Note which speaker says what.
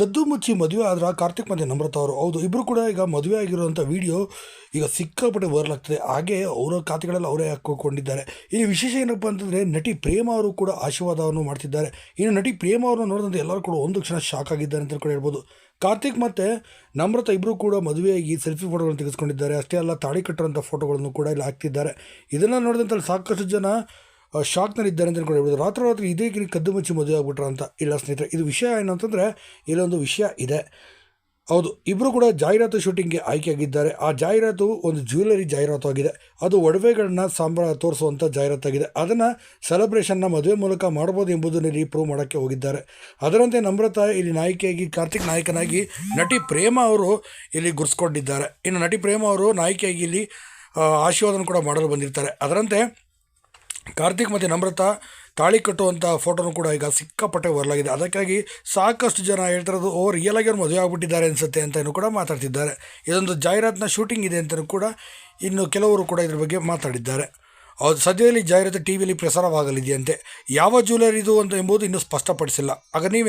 Speaker 1: ಕದ್ದು ಮುಚ್ಚಿ ಮದುವೆ ಆದ್ರೆ ಕಾರ್ತಿಕ್ ಮತ್ತು ನಮ್ರತಾ ಅವರು. ಹೌದು ಇಬ್ಬರು ಕೂಡ ಈಗ ಮದುವೆ ಆಗಿರುವಂಥ ವಿಡಿಯೋ ಈಗ ಸಿಕ್ಕಾಪಟ್ಟೆ ವೈರಲ್ ಆಗ್ತದೆ. ಹಾಗೆ ಅವರ ಖಾತೆಗಳೆಲ್ಲ ಅವರೇ ಹಾಕಿಕೊಂಡಿದ್ದಾರೆ. ಇಲ್ಲಿ ವಿಶೇಷ ಏನಪ್ಪ ಅಂತಂದರೆ ನಟಿ ಪ್ರೇಮ ಅವರು ಕೂಡ ಆಶೀರ್ವಾದವನ್ನು ಮಾಡ್ತಿದ್ದಾರೆ. ಇನ್ನು ನಟಿ ಪ್ರೇಮ ಅವರನ್ನು ನೋಡಿದಂತೆ ಎಲ್ಲರೂ ಕೂಡ ಒಂದು ಕ್ಷಣ ಶಾಕ್ ಆಗಿದ್ದಾರೆ ಅಂತ ಕೂಡ ಹೇಳ್ಬೋದು. ಕಾರ್ತಿಕ್ ಮತ್ತು ನಮ್ರತಾ ಇಬ್ಬರು ಕೂಡ ಮದುವೆಯಾಗಿ ಸೆಲ್ಫಿ ಫೋಟೋಗಳನ್ನು ತೆಗೆಸ್ಕೊಂಡಿದ್ದಾರೆ. ಅಷ್ಟೇ ಅಲ್ಲ ತಾಳಿ ಕಟ್ಟುವಂಥ ಫೋಟೋಗಳನ್ನು ಕೂಡ ಇಲ್ಲಿ ಹಾಕ್ತಿದ್ದಾರೆ. ಇದನ್ನು ನೋಡಿದಂತೆ ಸಾಕಷ್ಟು ಜನ ಶಾಕ್ನಲ್ಲಿದ್ದಾರೆ ಅಂತ ಹೇಳಿ ಹೇಳ್ಬೋದು. ರಾತ್ರಿ ರಾತ್ರಿ ಇದೇ ಗಿರಿ ಕದ್ದು ಮುಚ್ಚಿ ಮದುವೆ ಆಗ್ಬಿಟ್ರ ಅಂತ ಇಲ್ಲ ಸ್ನೇಹಿತರೆ, ಇದು ವಿಷಯ ಏನಂತಂದರೆ ಇಲ್ಲೊಂದು ವಿಷಯ ಇದೆ. ಹೌದು ಇಬ್ಬರು ಕೂಡ ಜಾಹೀರಾತು ಶೂಟಿಂಗ್ಗೆ ಆಯ್ಕೆಯಾಗಿದ್ದಾರೆ. ಆ ಜಾಹೀರಾತು ಒಂದು ಜ್ಯುವೆಲರಿ ಜಾಹೀರಾತು ಆಗಿದೆ. ಅದು ಒಡವೆಗಳನ್ನ ಸಾಂಬ್ರ ತೋರಿಸುವಂಥ ಜಾಹೀರಾತಾಗಿದೆ ಅದನ್ನು ಸೆಲೆಬ್ರೇಷನ್ನ ಮದುವೆ ಮೂಲಕ ಮಾಡ್ಬೋದು ಎಂಬುದನ್ನು ಇಲ್ಲಿ ಪ್ರೂವ್ ಮಾಡೋಕ್ಕೆ ಹೋಗಿದ್ದಾರೆ. ಅದರಂತೆ ನಮ್ರತಾ ಇಲ್ಲಿ ನಾಯಕಿಯಾಗಿ, ಕಾರ್ತಿಕ್ ನಾಯಕನಾಗಿ ನಟಿ ಪ್ರೇಮ ಅವರು ಇಲ್ಲಿ ಗುರ್ಸ್ಕೊಂಡಿದ್ದಾರೆ. ಇನ್ನು ನಟಿ ಪ್ರೇಮ ಅವರು ನಾಯಕಿಯಾಗಿ ಇಲ್ಲಿ ಆಶೀರ್ವಾದನ ಕೂಡ ಮಾಡಲು ಬಂದಿರ್ತಾರೆ. ಅದರಂತೆ ಕಾರ್ತಿಕ್ ಮತ್ತು ನಮ್ರತಾ ತಾಳಿ ಕಟ್ಟುವಂಥ ಫೋಟೋನು ಕೂಡ ಈಗ ಸಿಕ್ಕಾಪಟ್ಟೆ ವರಲಾಗಿದೆ ಅದಕ್ಕಾಗಿ ಸಾಕಷ್ಟು ಜನ ಹೇಳ್ತಿರೋದು, ಓ ರಿಯಲ್ ಆಗಿ ಅವ್ರು ಮದುವೆ ಆಗಿಬಿಟ್ಟಿದ್ದಾರೆ ಅನಿಸುತ್ತೆ ಅಂತಲೂ ಕೂಡ ಮಾತಾಡ್ತಿದ್ದಾರೆ. ಇದೊಂದು ಜಾಹೀರಾತಿನ ಶೂಟಿಂಗ್ ಇದೆ ಅಂತಲೂ ಕೂಡ ಇನ್ನು ಕೆಲವರು ಕೂಡ ಇದ್ರ ಬಗ್ಗೆ ಮಾತಾಡಿದ್ದಾರೆ. ಹೌದು, ಸದ್ಯದಲ್ಲಿ ಜಾಹೀರಾತು ಟಿ ವಿಯಲ್ಲಿ ಪ್ರಸಾರವಾಗಲಿದೆಯಂತೆ. ಯಾವ ಜ್ಯುವೆಲರಿ ಇದು ಅಂತ ಎಂಬುದು ಇನ್ನೂ ಸ್ಪಷ್ಟಪಡಿಸಿಲ್ಲ. ಆಗ ನೀವೇ